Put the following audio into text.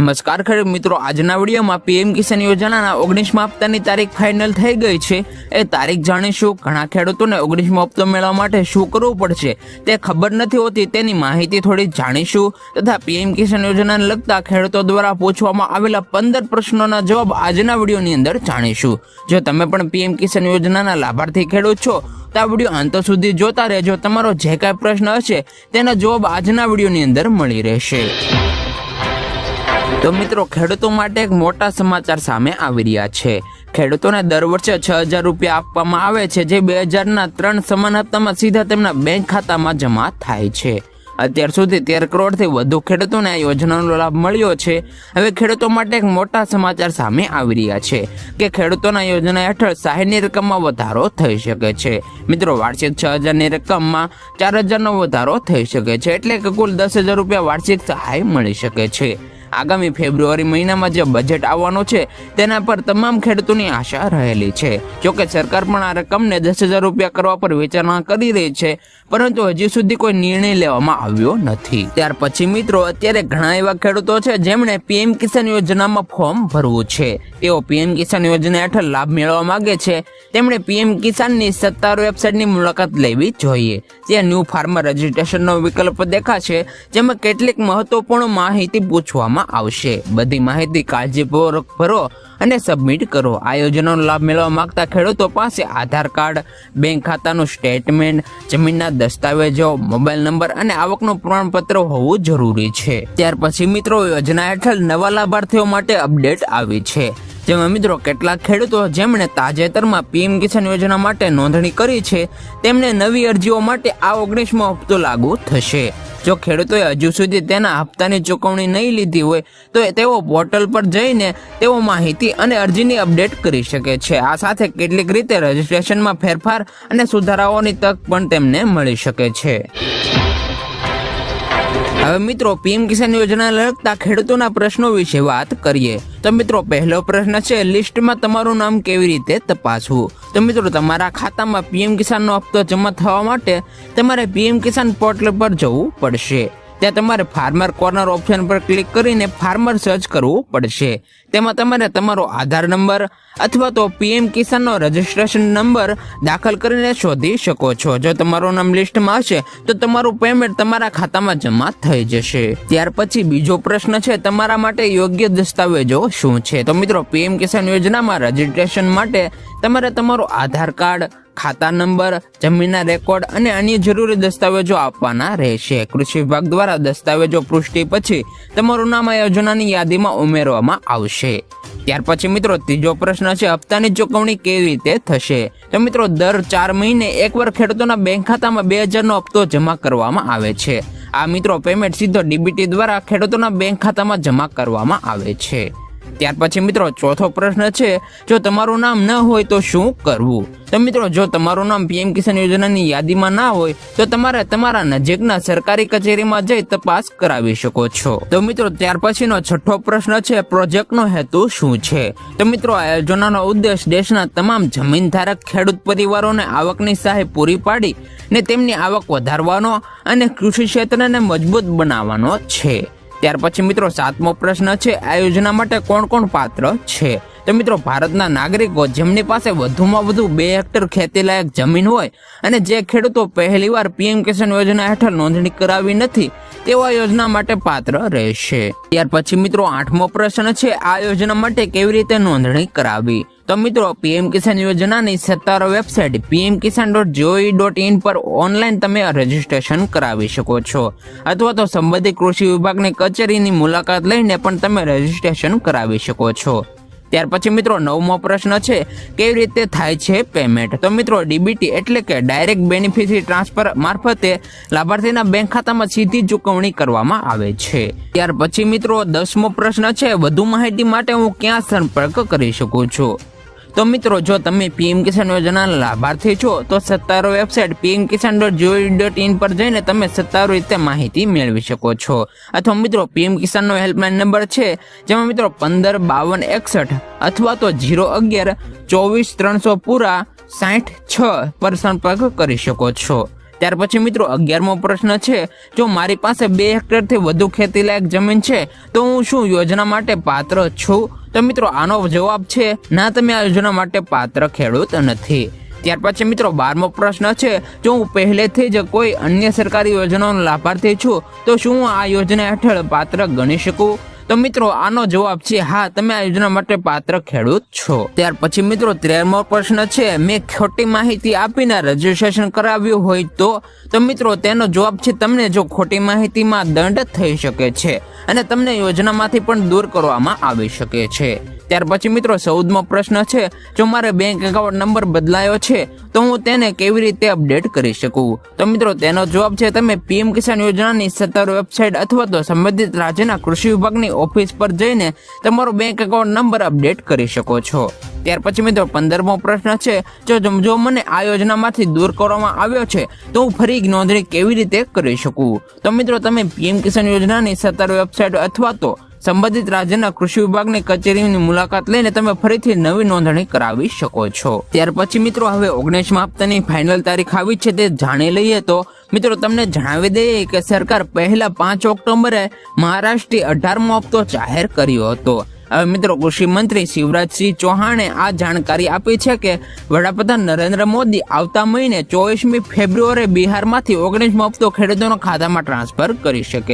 નમસ્કાર ખેડૂત મિત્રો, આજના વિડીયોમાં પીએમ કિસાન યોજનાના ઓગણીસમા હપ્તાની તારીખ ફાઇનલ થઈ ગઈ છે. એ તારીખ જાણીશું, ઘણા ખેડૂતોને ઓગણીસમો હપ્તો મેળવવા માટે શું કરવું પડશે તે ખબર નથી હોતી, તેની માહિતી થોડી જાણીશું. તથા પીએમ કિસાન યોજનાને લગતા ખેડૂતો દ્વારા પૂછવામાં આવેલા પંદર પ્રશ્નોના જવાબ આજના વિડીયોની અંદર જાણીશું. જો તમે પણ પીએમ કિસાન યોજનાના લાભાર્થી ખેડૂત છો, તો આ વીડિયો અંત સુધી જોતા રહેજો. તમારો જે કાંઈ પ્રશ્ન હશે, તેના જવાબ આજના વિડીયોની અંદર મળી રહેશે. તો મિત્રો, ખેડૂતો માટે એક મોટા સમાચાર સામે આવી રહ્યા છે. ખેડૂતોને દર વર્ષે છ હજાર રૂપિયા આપવામાં આવે છે, જે બે હજારના ત્રણ સમાન હપ્તામાં સીધા તેમના બેંક ખાતામાં જમા થાય છે. અત્યાર સુધી તેર કરોડથી વધુ ખેડૂતોને આ યોજનાનો લાભ મળ્યો છે. હવે ખેડૂતો માટે એક મોટા સમાચાર સામે આવી રહ્યા છે કે ખેડૂતોના યોજના હેઠળ સહાયની રકમમાં વધારો થઈ શકે છે. મિત્રો, વાર્ષિક છ હજારની રકમમાં ચાર હજારનો વધારો થઈ શકે છે, એટલે કે કુલ દસ હજાર રૂપિયા વાર્ષિક સહાય મળી શકે છે. આગામી ફેબ્રુઆરી મહિનામાં જે બજેટ આવવાનું છે, તેના પર તમામ ખેડૂતોની આશા રહેલી છે. જોકે સરકાર પણ આ રકમને દસ હજાર રૂપિયા કરવા પર વિચારણા કરી રહી છે, પરંતુ હજી સુધી કોઈ નિર્ણય લેવામાં આવ્યો નથી. ત્યાર પછી મિત્રો, અત્યારે ઘણા એવા ખેડૂતો છે જેમણે પીએમ કિસાન યોજનામાં ફોર્મ ભરવું છે. તેઓ પીએમ કિસાન યોજના હેઠળ લાભ મેળવવા માંગે છે. તેમણે પીએમ કિસાનની સત્તાવાર વેબસાઇટની મુલાકાત લેવી જોઈએ. ત્યાં ન્યૂ ફાર્મર રજિસ્ટ્રેશનનો વિકલ્પ દેખાશે, જેમાં કેટલીક મહત્વપૂર્ણ માહિતી પૂછવામાં આવશે. બધી માહિતી કાળજીપૂર્વક ભરો અને સબમિટ કરો. આ યોજનાનો લાભ મેળવવા માંગતા ખેડૂતો પાસે આધાર કાર્ડ, બેંક ખાતાનું સ્ટેટમેન્ટ જમીનના દસ્તાવેજો, મોબાઈલ નંબર અને આવકનું પ્રમાણપત્ર હોવું જરૂરી છે. ત્યાર પછી મિત્રો, યોજના હેઠળ નવા લાભાર્થીઓ માટે અપડેટ આવી છે. જેમાં મિત્રો કેટલાક ખેડૂતો જેમણે તાજેતરમાં પીએમ કિસાન યોજના માટે નોંધણી કરી છે, તેમને નવી અરજીઓ માટે આ ઓગણીસમો હપ્તો લાગુ થશે. જો ખેડૂતોએ હજુ સુધી તેના હપ્તાની ચૂકવણી નહીં લીધી હોય, તો તેઓ પોર્ટલ પર જઈને તેઓ માહિતી અને અરજીની અપડેટ કરી શકે છે. આ સાથે કેટલીક રીતે રજિસ્ટ્રેશનમાં ફેરફાર અને સુધારાઓની તક પણ તેમને મળી શકે છે. હવે મિત્રો, પીએમ કિસાન યોજના લગતા ખેડૂતોના પ્રશ્નો વિશે વાત કરીએ. તો મિત્રો, પહેલો પ્રશ્ન છે, લિસ્ટમાં તમારું નામ કેવી રીતે તપાસવું? તો મિત્રો, તમારા ખાતામાં પીએમ કિસાનનો હપ્તો જમા થવા માટે તમારે પીએમ કિસાન પોર્ટલ પર જવું પડશે. ત્યાં તમારે ફાર્મર કોર્નર ઓપ્શન પર ક્લિક કરીને ફાર્મર સર્ચ કરવું પડશે. તેમાં તમારે તમારો આધાર નંબર અથવા તો પીએમ કિસાનનો રજિસ્ટ્રેશન નંબર દાખલ કરીને શોધી શકો છો. જો તમારું નામ લિસ્ટમાં હશે, તો તમારું પેમેન્ટ તમારા ખાતામાં જમા થઈ જશે. ત્યાર પછી બીજો પ્રશ્ન છે, તમારા માટે યોગ્ય દસ્તાવેજો શું છે? તો મિત્રો પીએમ કિસાન યોજનામાં રજિસ્ટ્રેશન માટે તમારે તમારો આધાર કાર્ડ ખાતા નંબર, જમીનના રેકોર્ડ અને અન્ય જરૂરી દસ્તાવેજો આપવાના રહેશે. કૃષિ વિભાગ દ્વારા દસ્તાવેજો પુષ્ટિ પછી તમારું નામ આ યોજનાની યાદીમાં ઉમેરવામાં આવશે. ત્યાર પછી મિત્રો, ત્રીજો પ્રશ્ન છે, હપ્તાની ચૂકવણી કેવી રીતે થશે? તો મિત્રો, દર ચાર મહિને એકવાર ખેડૂતોના બેંક ખાતામાં બે હજારનો હપ્તો જમા કરવામાં આવે છે. આ મિત્રો પેમેન્ટ સીધો ડીબીટી દ્વારા ખેડૂતોના બેંક ખાતામાં જમા કરવામાં આવે છે. ત્યાર પછી મિત્રો ચોથો પ્રશ્ન છે, જો તમારું નામ ન હોય તો શું કરવું? તો મિત્રો, જો તમારું નામ પીએમ કિસાન યોજનાની યાદીમાં ના હોય, તો તમારે તમારા નજીકના સરકારી કચેરીમાં જઈ તપાસ કરાવી શકો છો. તો મિત્રો, ત્યાર પછીનો છઠ્ઠો પ્રશ્ન છે, પ્રોજેક્ટનો હેતુ શું છે? તો મિત્રો, આ યોજનાનો ઉદ્દેશ દેશના તમામ જમીન ધારક ખેડૂત પરિવારોને આવકની સહાય પૂરી પાડી ને તેમની આવક વધારવાનો અને કૃષિ ક્ષેત્રને મજબૂત બનાવવાનો છે. ત્યાર પછી મિત્રો સાતમો પ્રશ્ન છે આ યોજના માટે કોણ કોણ પાત્ર છે? તો મિત્રો, ભારતના નાગરિકો જેમની પાસે વધુમાં વધુ બે હેક્ટર ખેતીલાયક જમીન હોય અને જે ખેડૂતો પહેલીવાર પીએમ કિસાન યોજના હેઠળ નોંધણી કરાવી નથી, તેવા યોજના માટે પાત્ર રહેશે. ત્યાર પછી મિત્રો, આઠમો પ્રશ્ન છે, આ યોજના માટે કેવી રીતે નોંધણી કરાવી? તો મિત્રો, પીએમ કિસાન યોજનાની સત્તાવાર website PM Kisan dot GOI dot in પર ઓનલાઈન તમે રજીસ્ટ્રેશન કરાવી શકો છો. અથવા તો સંબંધિત કૃષિ વિભાગની કચેરીની મુલાકાત લઈને પણ તમે રજીસ્ટ્રેશન કરાવી શકો છો. ત્યાર પછી મિત્રો નવમો પ્રશ્ન છે, કેવી રીતે થાય છે પેમેન્ટ તો મિત્રો ડીબીટી એટલે કે ડાયરેક્ટ બેનિફિશરી ટ્રાન્સફર મારફતે લાભાર્થીના બેંક ખાતામાં સીધી ચૂકવણી કરવામાં આવે છે. ત્યાર પછી મિત્રો દસમો પ્રશ્ન છે, વધુ માહિતી માટે હું ક્યાં સંપર્ક કરી શકું છું? તો મિત્રો, જો તમે પીએમ કિસાન યોજનાના લાભાર્થી છો, તો સત્તારો website PM Kisan dot GOV dot in પર જઈને તમે સત્તારો રીતે માહિતી મેળવી શકો છો. અથવા મિત્રો પીએમ કિસાનનો હેલ્પલાઇન નંબર છે, જેમાં મિત્રો પંદર બાવન એકસઠ અથવા તો જીરો અગિયાર ચોવીસ ત્રણસો પૂરા સાઠ છ પર સંપર્ક કરી શકો છો. ત્યાર પછી મિત્રો, અગિયારમો પ્રશ્ન છે, જો મારી પાસે બે હેક્ટરથી વધુ ખેતીલાયક જમીન છે, તો હું શું યોજના માટે પાત્ર છું? તો મિત્રો, આનો જવાબ છે, ના, તમે આ યોજના માટે પાત્ર ખેડૂત નથી. ત્યાર પછી મિત્રો, બારમો પ્રશ્ન છે, જો હું પહેલેથી જ કોઈ અન્ય સરકારી યોજનાનો લાભાર્થી છું, તો શું હું આ યોજના હેઠળ પાત્ર ગણી શકું? તો મિત્રો, આનો જવાબ છે, હા, તમે આ યોજના માટે પાત્ર ખેડૂત છો. ત્યાર પછી મિત્રો તેરમો પ્રશ્ન છે, મેં ખોટી માહિતી આપીને રજીસ્ટ્રેશન કરાવ્યું હોય તો? તો મિત્રો, તેનો જવાબ છે, તમને જો ખોટી માહિતીમાં દંડ થઈ શકે છે અને તમને યોજનામાંથી પણ દૂર કરવામાં આવી શકે છે. ત્યાર પછી મિત્રો ચૌદમો પ્રશ્ન છે, જો મારે બેંક એકાઉન્ટ નંબર બદલાયો છે, તો હું તેને કેવી રીતે અપડેટ કરી શકું? તો મિત્રો તેનો જવાબ છે, તમે પીએમ કિસાન યોજનાની સત્તર વેબસાઇટ અથવા તો સંબંધિત રાજ્યના કૃષિ વિભાગની ઓફિસ પર જઈને તમારો બેંક એકાઉન્ટ નંબર અપડેટ કરી શકો છો. ત્યાર પછી મિત્રો પંદરમો પ્રશ્ન છે, જો જો મને આ યોજનામાંથી દૂર કરવામાં આવ્યો છે, તો હું ફરી નોંધણી કેવી રીતે કરી શકું? તો મિત્રો તમે પીએમ કિસાન યોજનાની સત્તર વેબસાઇટ અથવા તો સંબંધિત રાજ્યના કૃષિ વિભાગની કચેરીની મુલાકાત લઈને તમે ફરીથી નવી નોંધણી કરાવી શકો છો. ત્યાર પછી મિત્રો, હવે ઓગણીસમા હપ્તાની ફાઇનલ તારીખ આવી છે તે જાણી લઈએ તો, મિત્રો, તમને જણાવી દઈએ કે સરકાર પહેલા પાંચ ઓક્ટોબરે મહારાષ્ટ્રથી અઢારમો હપ્તો જાહેર કર્યો હતો. હવે મિત્રો, કૃષિ મંત્રી શિવરાજસિંહ ચૌહાણે આ જાણકારી આપી છે કે, વડાપ્રધાન નરેન્દ્ર મોદી આવતા મહિને ચોવીસમી ફેબ્રુઆરી બિહારમાંથી ઓગણીસમો હપ્તો ખેડૂતોના ખાતામાં ટ્રાન્સફર કરી શકે